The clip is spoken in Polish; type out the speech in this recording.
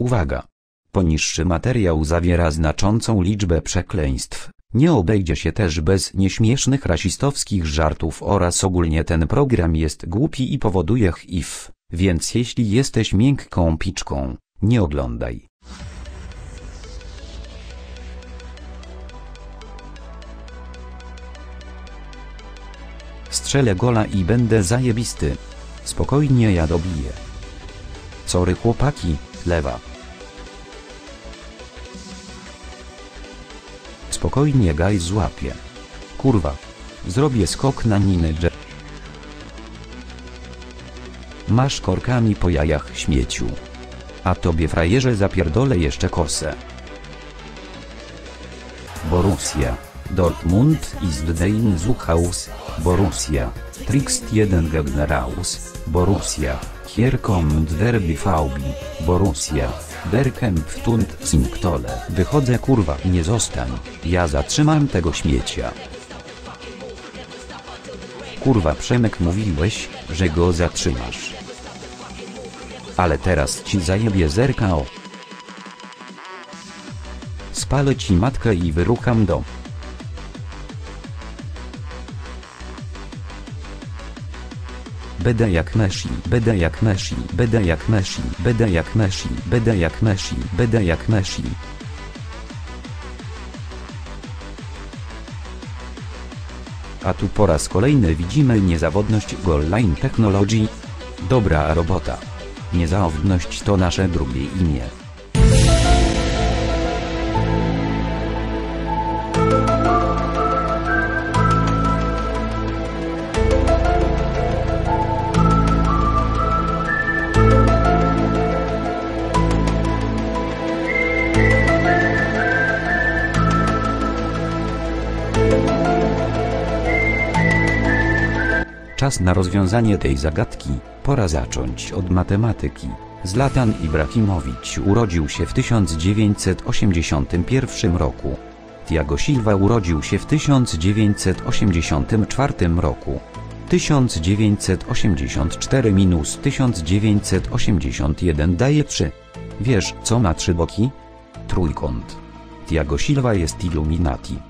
Uwaga! Poniższy materiał zawiera znaczącą liczbę przekleństw. Nie obejdzie się też bez nieśmiesznych rasistowskich żartów oraz ogólnie ten program jest głupi i powoduje HIV, więc jeśli jesteś miękką piczką, nie oglądaj. Strzelę gola i będę zajebisty. Spokojnie ja dobiję. Sorry chłopaki, lewa. Spokojnie gaj złapie. Kurwa. Zrobię skok na ninja. Masz korkami po jajach śmieciu. A tobie frajerze zapierdolę jeszcze kosę. Borussia. Dortmund ist dein Zuhaus, Borussia. Trixt 1 Gegnerhaus, Borussia. Hier kommt der BVB, Borussia. Der Kempf tund Sinktole. Wychodzę kurwa, nie zostań. Ja zatrzymam tego śmiecia. Kurwa Przemek mówiłeś, że go zatrzymasz. Ale teraz ci zajebie zerka o. Spalę ci matkę i wyrucham dom. Będę jak Messi, będę jak Messi, będę jak Messi, będę jak Messi, będę jak Messi, będę jak Messi. A tu po raz kolejny widzimy niezawodność Goal Line Technology. Dobra robota. Niezawodność to nasze drugie imię. Czas na rozwiązanie tej zagadki, pora zacząć od matematyki. Zlatan Ibrahimowicz urodził się w 1981 roku. Thiago Silva urodził się w 1984 roku. 1984 minus 1981 daje 3. Wiesz, co ma trzy boki? Trójkąt. Thiago Silva jest Illuminati.